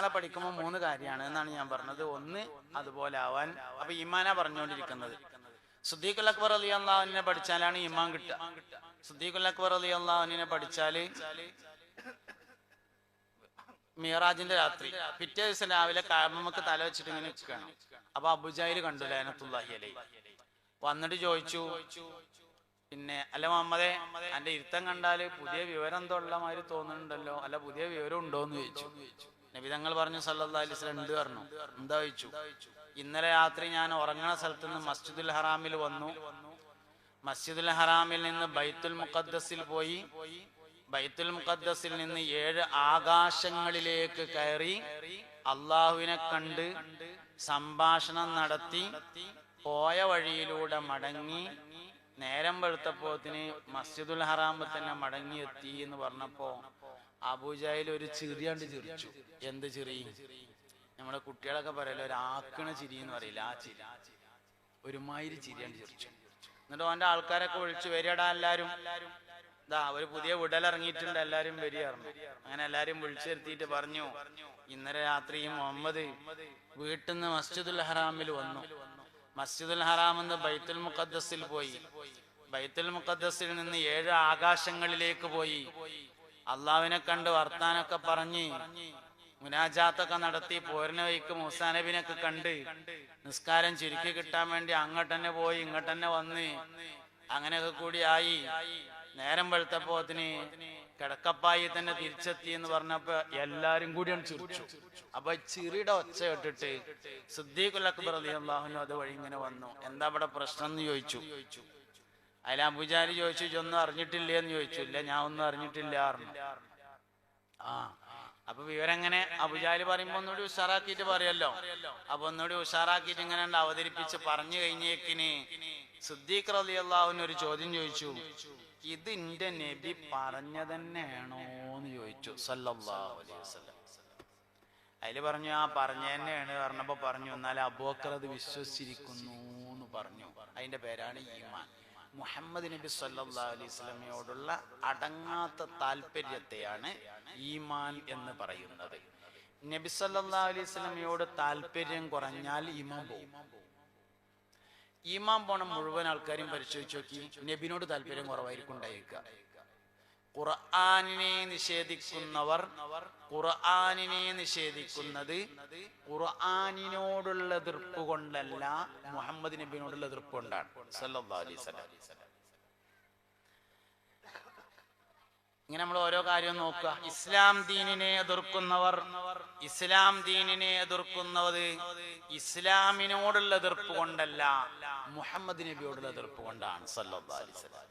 സാലിഹ്യങ്ങളെ പഠിക്കുമ്പോൾ മൂന്ന് കാര്യമാണ് എന്നാണ് ഞാൻ പറഞ്ഞത്. ഒന്ന് അതുപോലെ ആവാൻ. അപ്പൊ ഇമാന പറഞ്ഞുകൊണ്ടിരിക്കുന്നത്. സുദ്ദീഖുൽ അക്ബർ അലി അള്ളാഹുവിനെ പഠിച്ചാലാണ് ഈമാൻ കിട്ടുക. സുദ്ദീഖുൽ അക്ബർ അലി അള്ളാഹുവിനെ പഠിച്ചാൽ മിയറാജിന്റെ രാത്രി പിറ്റേ ദിവസം രാവിലെ കാമമ്മക്ക് തല വെച്ചിട്ട് ഇങ്ങനെ നിൽക്കുകയാണ്. അപ്പൊ അബുജായിൽ കണ്ടു അലൈഹി. അലൈ വന്നിട്ട് ചോദിച്ചു പിന്നെ അല്ല മുഹമ്മദെ എന്റെ ഇരുത്തം കണ്ടാൽ പുതിയ വിവരം എന്തോ ഉള്ള മാതിരി തോന്നുന്നുണ്ടല്ലോ. അല്ല പുതിയ വിവരം ഉണ്ടോന്ന് ചോദിച്ചു. നബിതങ്ങൾ പറഞ്ഞു സല്ലാ അലിസ്ലാം ഉണ്ട് പറഞ്ഞു? എന്താ വെച്ചു ഇന്നലെ രാത്രി ഞാൻ ഉറങ്ങണ സ്ഥലത്ത് നിന്ന് മസ്ജിദുൽ ഹറാമിൽ വന്നു. മസ്ജിദുൽ ഹറാമിൽ നിന്ന് ബൈത്തുൽ മുഖദ്ദസിൽ പോയി. ബൈത്തുൽ മുഖദ്ദസിൽ നിന്ന് ഏഴ് ആകാശങ്ങളിലേക്ക് കയറി അള്ളാഹുവിനെ കണ്ട് സംഭാഷണം നടത്തി. പോയ വഴിയിലൂടെ മടങ്ങി. നേരം വെളുത്തപ്പോത്തിന് മസ്ജിദുൽ ഹറാമിൽ തന്നെ മടങ്ങി എത്തി എന്ന് പറഞ്ഞപ്പോ അബൂജായിൽ ഒരു ചിറിയാണ്ട് ചിരിച്ചു. എന്ത് ചിറി നമ്മുടെ കുട്ടികളൊക്കെ പറയല്ലോ ഒരു ആക്കണ ചിരി എന്ന് പറയില്ല ആ ചിരി. ഒരുമാതിരി ചിരിയാണ്ട് ചിരിച്ചു. എന്നിട്ട് അവന്റെ ആൾക്കാരൊക്കെ വിളിച്ചു വരികടാ എല്ലാരും. ഇതാ ഒരു പുതിയ വിടലിറങ്ങിയിട്ടുണ്ട് എല്ലാരും വരികയായിരുന്നു അങ്ങനെ എല്ലാരും വിളിച്ചു വരുത്തിയിട്ട് പറഞ്ഞു ഇന്നലെ രാത്രി മുഹമ്മദ് വീട്ടിൽ നിന്ന് മസ്ജിദുൽ ഹറാമിൽ വന്നു. മസ്ജിദുൽ ഹറാം എന്ന് ബൈത്തുൽ മുഖദ്ദസിൽ പോയി. ബൈത്തുൽ മുഖദ്ദസിൽ നിന്ന് ഏഴ് ആകാശങ്ങളിലേക്ക് പോയി. അള്ളാവിനെ കണ്ട് വർത്താനൊക്കെ പറഞ്ഞ് മുനാജാത്തൊക്കെ നടത്തി പോരിനെ വൈക്ക് മൂസാ നബിനൊക്കെ കണ്ട് നിസ്കാരം ചുരുക്കി കിട്ടാൻ വേണ്ടി അങ്ങോട്ട് തന്നെ പോയി ഇങ്ങോട്ട് തന്നെ വന്ന് അങ്ങനെയൊക്കെ കൂടി ആയി. നേരം വെളുത്തപ്പോത്തിന് കിടക്കപ്പായി തന്നെ തിരിച്ചെത്തി എന്ന് പറഞ്ഞപ്പോ എല്ലാരും കൂടിയാണ് ചിരിച്ചു. അപ്പൊ ചിറിയുടെ ഒച്ച കേട്ടിട്ട് സിദ്ദീഖുൽ അക്ബർ അലി അള്ളാഹുനു അത് വഴി ഇങ്ങനെ വന്നു. എന്താ അവിടെ പ്രശ്നം എന്ന് ചോദിച്ചു. അതിൽ അമ്പുജാലി ചോദിച്ചു ഇതൊന്നും അറിഞ്ഞിട്ടില്ലേ? എന്ന് ചോദിച്ചു. ഇല്ല ഞാൻ ഒന്നും അറിഞ്ഞിട്ടില്ല ആ അപ്പൊ വിവരങ്ങനെ അബുജാലി പറയുമ്പോ ഒന്നുകൂടി ഉഷാറാക്കിയിട്ട് പറയല്ലോ. അപ്പൊ ഒന്നുകൂടി ഉഷാറാക്കിയിട്ട് ഇങ്ങനെ അവതരിപ്പിച്ച് പറഞ്ഞു കഴിഞ്ഞേക്കിന് സിദ്ദീഖ് റലി ഒരു ചോദ്യം ചോദിച്ചു. ഇത് എന്റെ നബി പറഞ്ഞ തന്നെയാണോ എന്ന് ചോദിച്ചു. സല്ലല്ലാഹു അലൈഹി വസല്ലം. അതിൽ പറഞ്ഞു ആ പറഞ്ഞ തന്നെയാണ് പറഞ്ഞപ്പോ പറഞ്ഞു എന്നാൽ അബൂക്കർ അത് വിശ്വസിച്ചിരിക്കുന്നു എന്ന് പറഞ്ഞു. അതിന്റെ പേരാണ് ഈമാൻ. മുഹമ്മദ് നബി സല്ലല്ലാഹു അലൈഹി സ്വലമയോടുള്ള അടങ്ങാത്ത താല്പര്യത്തെയാണ് ഈമാൻ എന്ന് പറയുന്നത്. നബി സല്ലല്ലാഹു അലൈഹി സ്വലമയോട് താല്പര്യം കുറഞ്ഞാൽ ഈമാൻ പോകും ഈമാൻ പോണം മുഴുവൻ ആൾക്കാരും പരിശോധിച്ച് നോക്കി നബിനോട് താല്പര്യം കുറവായിരിക്കും ഉണ്ടായിരിക്കുക ഖുർആാനിനെ നിഷേധിക്കുന്നവർ ഖുർആാനിനെ നിഷേധിക്കുന്നത് ഖുർആാനിനോടുള്ള എതിർപ്പ് കൊണ്ടല്ല മുഹമ്മദ് നബിനോടുള്ള എതിർപ്പ് കൊണ്ടാണ്. ഇങ്ങനെ നമ്മൾ ഓരോ കാര്യവും നോക്കുക. ഇസ്ലാം ദീനിനെ എതിർക്കുന്നവർ ഇസ്ലാം ദീനിനെ എതിർക്കുന്നത് ഇസ്ലാമിനോടുള്ള എതിർപ്പ് കൊണ്ടല്ല മുഹമ്മദ് നബിയോടുള്ള എതിർപ്പ് കൊണ്ടാണ്. സല്ലല്ലാഹു അലൈഹി വസല്ലം.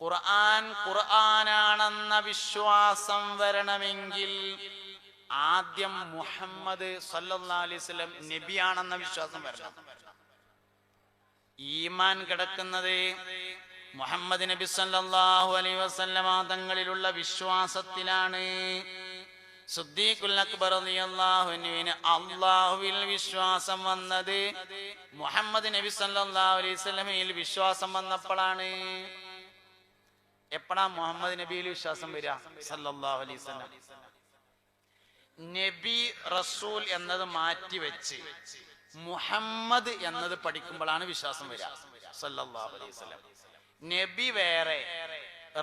ഖുർആൻ ഖുർആനാണെന്ന വിശ്വാസം വരണമെങ്കിൽ ആദ്യം മുഹമ്മദ് അലൈഹി വസല്ലം നബിയാണെന്ന വിശ്വാസം വരണം. ഈമാൻ കിടക്കുന്നത് മുഹമ്മദ് നബി സല്ലാഹു അലൈ വസല്ലമ തങ്ങളിലുള്ള വിശ്വാസത്തിലാണ്. അക്ബർ അള്ളാഹുവിൽ വിശ്വാസം വന്നത് മുഹമ്മദ് നബി സല്ലാ അലൈഹി വസല്ലമയിൽ വിശ്വാസം വന്നപ്പോഴാണ്. എപ്പോഴാ മുഹമ്മദ് നബിയിൽ വിശ്വാസം വരിക? സല്ലല്ലാഹു അലൈഹി വസല്ലം. നബി റസൂൽ എന്നത് മാറ്റി വെച്ച് മുഹമ്മദ് എന്നത് പഠിക്കുമ്പോഴാണ് വിശ്വാസം വരിക. സല്ലല്ലാഹു അലൈഹി വസല്ലം. നബി വേറെ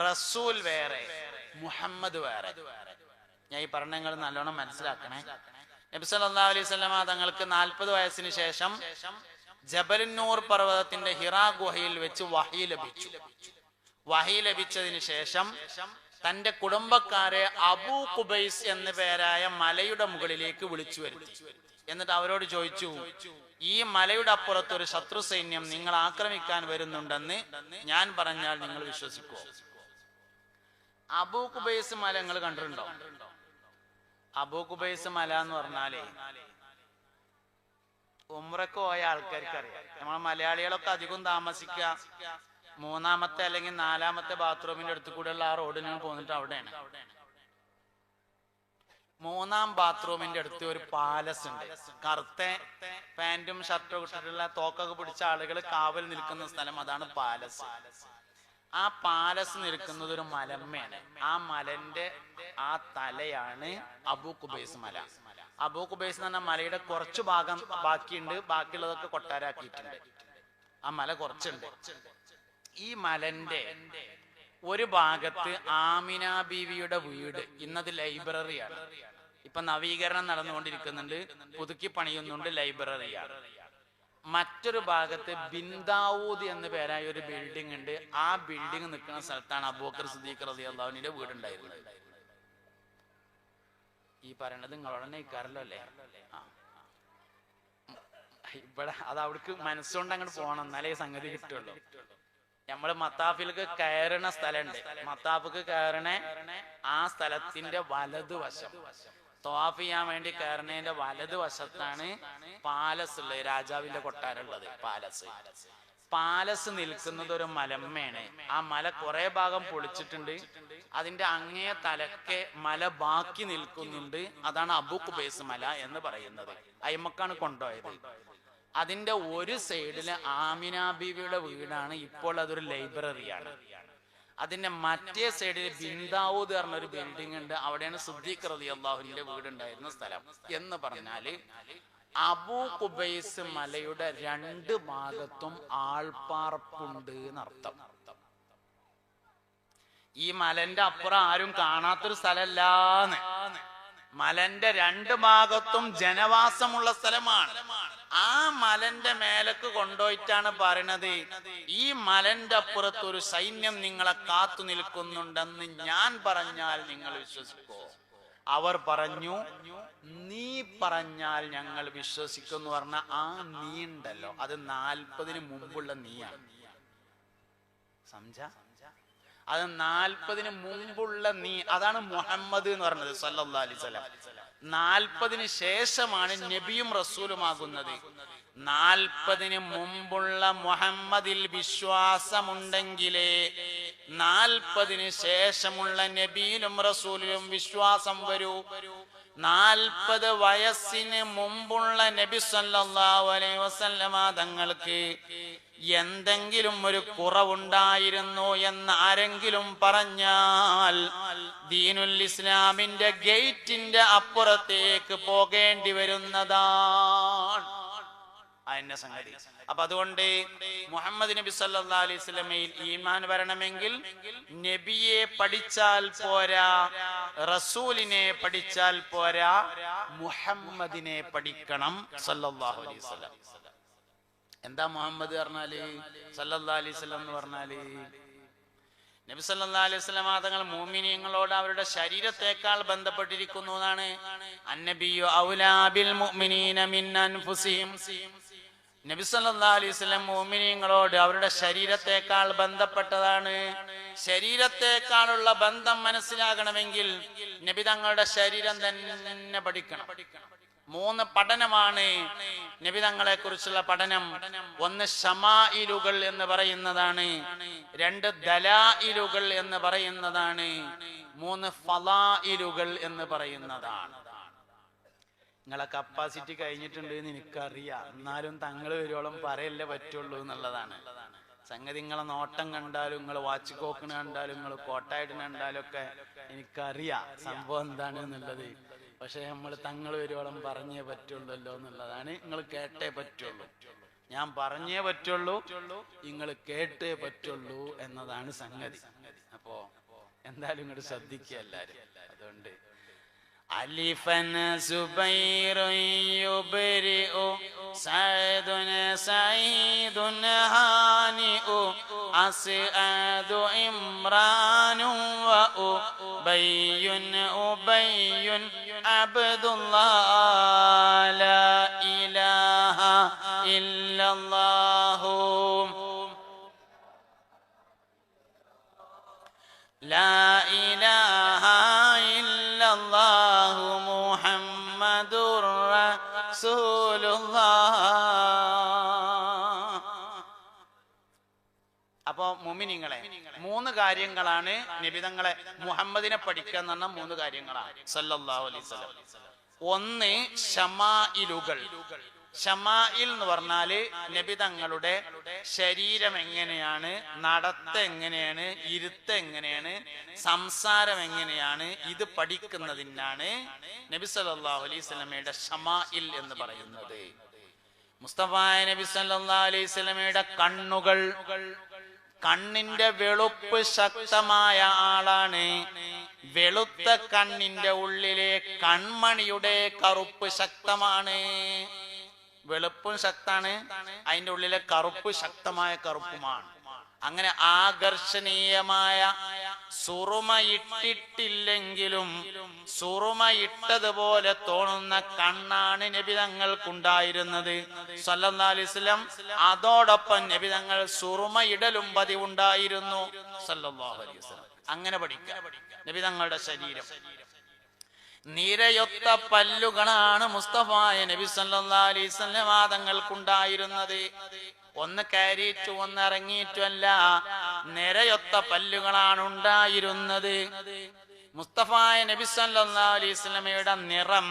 റസൂൽ വേറെ മുഹമ്മദ് വേറെ. ഞാൻ ഈ പറഞ്ഞ നിങ്ങൾ നല്ലോണം മനസ്സിലാക്കണേ. നബി സല്ലല്ലാഹു അലൈഹി തങ്ങൾക്ക് നാൽപ്പത് വയസ്സിന് ശേഷം ജബലന്നൂർ പർവതത്തിന്റെ ഹിറാ ഗുഹയിൽ വെച്ച് വഹി ലഭിച്ചു. വഹി ലഭിച്ചതിന് ശേഷം തന്റെ കുടുംബക്കാരെ അബൂ കുബൈസ് എന്ന പേരായ മലയുടെ മുകളിലേക്ക് വിളിച്ചു വരുത്തി. എന്നിട്ട് അവരോട് ചോദിച്ചു ഈ മലയുടെ അപ്പുറത്ത് ഒരു ശത്രു സൈന്യം നിങ്ങൾ ആക്രമിക്കാൻ വരുന്നുണ്ടെന്ന് ഞാൻ പറഞ്ഞാൽ നിങ്ങൾ വിശ്വസിക്കുമോ അബൂ കുബൈസ് മല നിങ്ങൾ കണ്ടിട്ടുണ്ടോ? അബൂ കുബൈസ് മല എന്ന് പറഞ്ഞാലേ ഉമ്രക്ക് പോയ ആൾക്കാർക്ക് അറിയാം നമ്മളെ മലയാളികളൊക്കെ അധികം താമസിക്കുക മൂന്നാമത്തെ അല്ലെങ്കിൽ നാലാമത്തെ ബാത്റൂമിന്റെ അടുത്ത് കൂടെയുള്ള ആ റോഡിന് പോന്നിട്ട് അവിടെയാണ്. മൂന്നാം ബാത്റൂമിന്റെ അടുത്ത് ഒരു പാലസ് ഉണ്ട്. കറുത്ത പാന്റും ഷർട്ടും ഇട്ടിട്ടുള്ള തോക്കൊക്കെ പിടിച്ച ആളുകൾ കാവൽ നിൽക്കുന്ന സ്ഥലം അതാണ് പാലസ്. ആ പാലസ് നിൽക്കുന്നത് ഒരു മലമ്മയാണ്. ആ മലന്റെ ആ തലയാണ് അബു കുബൈസ് മല. അബൂ കുബൈസ് എന്ന് പറഞ്ഞ മലയുടെ കുറച്ച് ഭാഗം ബാക്കിയുണ്ട്. ബാക്കിയുള്ളതൊക്കെ കൊട്ടാരാക്കിയിട്ടുണ്ട് ആ മല കുറച്ചുണ്ട്. ഈ മലന്റെ ഒരു ഭാഗത്ത് ആമിന ബീവിയുടെ വീട്. ഇന്നത് ലൈബ്രറിയാണ്. ഇപ്പൊ നവീകരണം നടന്നുകൊണ്ടിരിക്കുന്നുണ്ട്. പുതുക്കി പണിയുന്നുണ്ട് ലൈബ്രറിയാണ്. മറ്റൊരു ഭാഗത്ത് ബിന്ദാവൂദ് എന്ന പേരായ ഒരു ബിൽഡിംഗ് ഉണ്ട്. ആ ബിൽഡിംഗ് നിൽക്കുന്ന സ്ഥലത്താണ് അബൂക്കർ സിദ്ദീഖ് റതി അള്ളാഹുവിന്റെ വീടുണ്ടായിരുന്നത്. ഈ പറയണത് നിങ്ങളോട് തന്നെ ഇക്കാരല്ലോ അല്ലേ ഇവിടെ അത് അവിടേക്ക് മനസ്സുകൊണ്ട് അങ്ങോട്ട് പോകണം എന്നാലേ സംഗതി കിട്ടുള്ളൂ. നമ്മൾ മത്താഫിലേക്ക് കയറണ സ്ഥലമുണ്ട്. മത്താഫിക്ക് കയറണ ആ സ്ഥലത്തിന്റെ വലതുവശം തോഫ് ചെയ്യാൻ വേണ്ടി കയറണേന്റെ വലതുവശത്താണ് പാലസ് ഉള്ളത് രാജാവിന്റെ കൊട്ടാരമുള്ളത് പാലസ്. പാലസ് നിൽക്കുന്നത് ഒരു മലമ്മയാണ്. ആ മല കുറെ ഭാഗം പൊളിച്ചിട്ടുണ്ട്. അതിന്റെ അങ്ങേ തലക്കെ മല ബാക്കി നിൽക്കുന്നുണ്ട്. അതാണ് അബുക്ക് ബേസ് മല എന്ന് പറയുന്നത്. അയ്മക്കാണ് കൊണ്ടുപോയത്. അതിന്റെ ഒരു സൈഡിൽ ആമിന ബീവിയുടെ വീടാണ്. ഇപ്പോൾ അതൊരു ലൈബ്രറിയാണ്. അതിന്റെ മറ്റേ സൈഡിൽ ബിന്ദാവൂദ് പറഞ്ഞ ഒരു ബിൽഡിംഗ് ഉണ്ട്. അവിടെയാണ് സുദ്ദീഖ് റതി അള്ളാഹുവിന്റെ വീടുണ്ടായിരുന്ന സ്ഥലം. എന്ന് പറഞ്ഞാൽ അബൂ കുബൈസ് മലയുടെ രണ്ട് ഭാഗത്തും ആൾപ്പാർപ്പുണ്ട് എന്നർത്ഥം. ഈ മലന്റെ അപ്പുറം ആരും കാണാത്തൊരു സ്ഥലല്ലാന്ന്. മലന്റെ രണ്ട് ഭാഗത്തും ജനവാസമുള്ള സ്ഥലമാണ്. ആ മലന്റെ മേലക്ക് കൊണ്ടുപോയിട്ടാണ് പറയണത്. ഈ മലന്റെ അപ്പുറത്ത് ഒരു സൈന്യം നിങ്ങളെ കാത്തു നിൽക്കുന്നുണ്ടെന്ന് ഞാൻ പറഞ്ഞാൽ നിങ്ങൾ വിശ്വസിക്കോ? അവർ പറഞ്ഞു നീ പറഞ്ഞാൽ ഞങ്ങൾ വിശ്വസിക്കുന്നു പറഞ്ഞ ആ നീ ഉണ്ടല്ലോ. അത് നാൽപ്പതിന് മുമ്പുള്ള നീയാണ് സംജ? അത് നാൽപ്പതിന് മുമ്പുള്ള നീ. അതാണ് മുഹമ്മദ് എന്ന് പറഞ്ഞത് സല്ലാ വസല്ലം. നാൽപ്പതിന് ശേഷമാണ് നബിയും റസൂലുമാകുന്നത് നാൽപ്പതിന് മുമ്പുള്ള മുഹമ്മദിൽ വിശ്വാസമുണ്ടെങ്കിലേ നാൽപ്പതിന് ശേഷമുള്ള നബിയിലും റസൂലിലും വിശ്വാസം വരൂ. നാൽപ്പത് വയസ്സിന് മുമ്പുള്ള നബി സല്ലല്ലാഹു അലൈഹി വസല്ലമ തങ്ങൾക്ക് എന്തെങ്കിലും ഒരു കുറവുണ്ടായിരുന്നു എന്ന് ആരെങ്കിലും പറഞ്ഞാൽ ദീനുൽ ഇസ്ലാമിന്റെ ഗേറ്റിന്റെ അപ്പുറത്തേക്ക് പോകേണ്ടി വരുന്നതാണ്. അതിന്റെ സംഗതി. അപ്പൊ അതുകൊണ്ട് മുഹമ്മദ് നബി സല്ലാ അലൈഹി സ്വലമയിൽ ഈമാൻ വരണമെങ്കിൽ നബിയെ പഠിച്ചാൽ പോരാ റസൂലിനെ പഠിച്ചാൽ പോരാ മുഹമ്മദിനെ പഠിക്കണം സല്ലല്ലാഹു അലൈഹി എന്താ മുഹമ്മദ് പറഞ്ഞാൽ? സല്ലാ അലൈഹി സ്വലം എന്ന് പറഞ്ഞാൽ? നബി സല്ലാ അലൈഹി വസല്ലം തങ്ങൾ മുഅ്മിനീങ്ങളോട് അവരുടെ ശരീരത്തെക്കാൾ ബന്ധപ്പെട്ടിരിക്കുന്നു എന്നാണ്. അന്നബിയോ ഔലാ ബിൽ മുഅ്മിനീന മിൻ അൻഫുസിഹിം. നബി മോമിനിയങ്ങളോട് അവരുടെ ശരീരത്തെക്കാൾ ബന്ധപ്പെട്ടതാണ്. ശരീരത്തെക്കാളുള്ള ബന്ധം മനസ്സിലാകണമെങ്കിൽ നബി തങ്ങളുടെ ശരീരം തന്നെ പഠിക്കണം. മൂന്ന് പഠനമാണ് നബി തങ്ങളെ കുറിച്ചുള്ള പഠനം. ഒന്ന് ഷമായിലുകൾ എന്ന് പറയുന്നതാണ്. രണ്ട് ദലായിലുകൾ എന്ന് പറയുന്നതാണ്. മൂന്ന് ഫലായിലുകൾ എന്ന് പറയുന്നതാണ്. നിങ്ങളെ കപ്പാസിറ്റി കഴിഞ്ഞിട്ടുണ്ട് എന്ന് എനിക്കറിയാം. എന്നാലും തങ്ങൾ വരുവോളം പറയല്ലേ പറ്റുള്ളൂ എന്നുള്ളതാണ്. സംഗതി നിങ്ങളെ നോട്ടം കണ്ടാലും നിങ്ങൾ വാച്ച് കോക്കിന് കണ്ടാലും നിങ്ങൾ കോട്ടായിട്ടിന് കണ്ടാലും ഒക്കെ എനിക്കറിയാം സംഭവം എന്താണ് എന്നുള്ളത്. പക്ഷെ നമ്മൾ തങ്ങൾ വരുവോളം പറഞ്ഞേ പറ്റുള്ളല്ലോ എന്നുള്ളതാണ്. നിങ്ങൾ കേട്ടേ പറ്റുള്ളൂ. ഞാൻ പറഞ്ഞേ പറ്റുള്ളൂ നിങ്ങൾ കേട്ടേ പറ്റുള്ളൂ എന്നതാണ് സംഗതി. അപ്പോ എന്തായാലും ഇങ്ങോട്ട് ശ്രദ്ധിക്കുക എല്ലാരും അതുകൊണ്ട് علفا زبير يبرئ سعد سعيد هانئ عصئاد إمران وأبي أبي عبد الله. അപ്പോ മുമിനിങ്ങളെ മൂന്ന് കാര്യങ്ങളാണ് നിബിതങ്ങളെ മുഹമ്മദിനെ പഠിക്കുക എന്ന് പറഞ്ഞ മൂന്ന് കാര്യങ്ങളാണ്. സല്ലല്ലാഹു അലൈഹി വസല്ലം. ഒന്ന് ഷമാഇലുകൾ ഷമായിൽ എന്ന് പറഞ്ഞാൽ നബി തങ്ങളുടെ ശരീരം എങ്ങനെയാണ് നടത്ത എങ്ങനെയാണ് ഇരുത്ത എങ്ങനെയാണ് സംസാരം എങ്ങനെയാണ് ഇത് പഠിക്കുന്നതിനാണ് നബി സല്ലല്ലാഹു അലൈഹി സ്വലമയുടെ ഷമായിൽ എന്ന് പറയുന്നത്. മുസ്തഫായ നബി സല്ലല്ലാഹു അലൈഹി സ്വലമയുടെ കണ്ണുകൾ കണ്ണിന്റെ വെളുപ്പ് ശക്തമായ ആളാണ്. വെളുത്ത കണ്ണിന്റെ ഉള്ളിലെ കൺമണിയുടെ കറുപ്പ് ശക്തമാണ്. വെളുപ്പും ശക്താണ് അതിന്റെ ഉള്ളിലെ കറുപ്പ് ശക്തമായ കറുപ്പുമാണ്. അങ്ങനെ ആകർഷണീയമായ സുറുമ ഇട്ടിട്ടില്ലെങ്കിലും സുറുമ ഇട്ടതുപോലെ തോന്നുന്ന കണ്ണാണ് നബി വസല്ലം അതോടൊപ്പം നബി തങ്ങൾ സുറുമ ഇടലും പതിവുണ്ടായിരുന്നു. സല്ലല്ലാഹു അലൈഹി വസല്ലം. അങ്ങനെ പഠിക്കാം. നബി തങ്ങളുടെ ശരീരം. നിരയൊത്ത പല്ലുകളാണ് മുസ്തഫായ നബി സല്ലല്ലാഹു അലൈഹി ഒന്ന് കയറിയിട്ടു ഒന്ന് ഇറങ്ങിയിട്ടുമല്ല നിരയൊത്ത പല്ലുകളാണ് ഉണ്ടായിരുന്നത് മുസ്തഫായ നബി അലൈഹി നിറം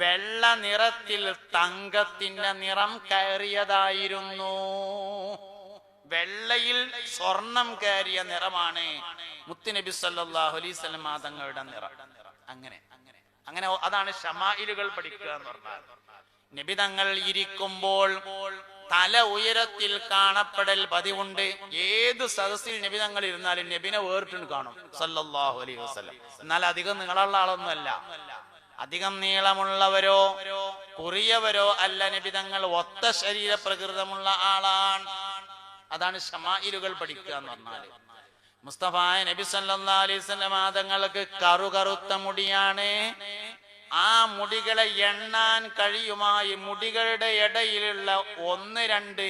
വെള്ള നിറത്തിൽ തങ്കത്തിന്റെ നിറം കയറിയതായിരുന്നു. വെള്ളയിൽ സ്വർണം കയറിയ നിറമാണ് മുത്തുനബി സല്ലല്ലാഹു അലൈഹി തങ്ങളുടെ നിറം. അങ്ങനെ അങ്ങനെ അതാണ് ഷമായിലുകൾ പഠിക്കുക എന്ന് പറഞ്ഞാൽ. നബി തങ്ങൾ ഇരിക്കുമ്പോൾ തല ഉയരത്തിൽ കാണപ്പെടൽ പതിവുണ്ട്. ഏത് സദസ്സിൽ നബി തങ്ങൾ ഇരുന്നാലും നബിനെ വേറിട്ടുണ്ട് കാണും. സല്ലല്ലാഹു അലൈഹി വസല്ലം. എന്നാൽ അധികം നീളമുള്ള ആളൊന്നുമല്ല. അധികം നീളമുള്ളവരോ കുറിയവരോ അല്ല നബി തങ്ങൾ. ഒത്ത ശരീര പ്രകൃതമുള്ള ആളാണ്. അതാണ് ഷമായിലുകൾ പഠിക്കുക എന്ന് പറഞ്ഞാൽ. മുസ്തഫായ നബി സല്ലാ അലൈഹി സ്വലം ആദങ്ങൾക്ക് കറു കറുകറുത്ത മുടിയാണ്. ആ മുടികളെ എണ്ണാൻ കഴിയുമായി മുടികളുടെ ഇടയിലുള്ള ഒന്ന് രണ്ട്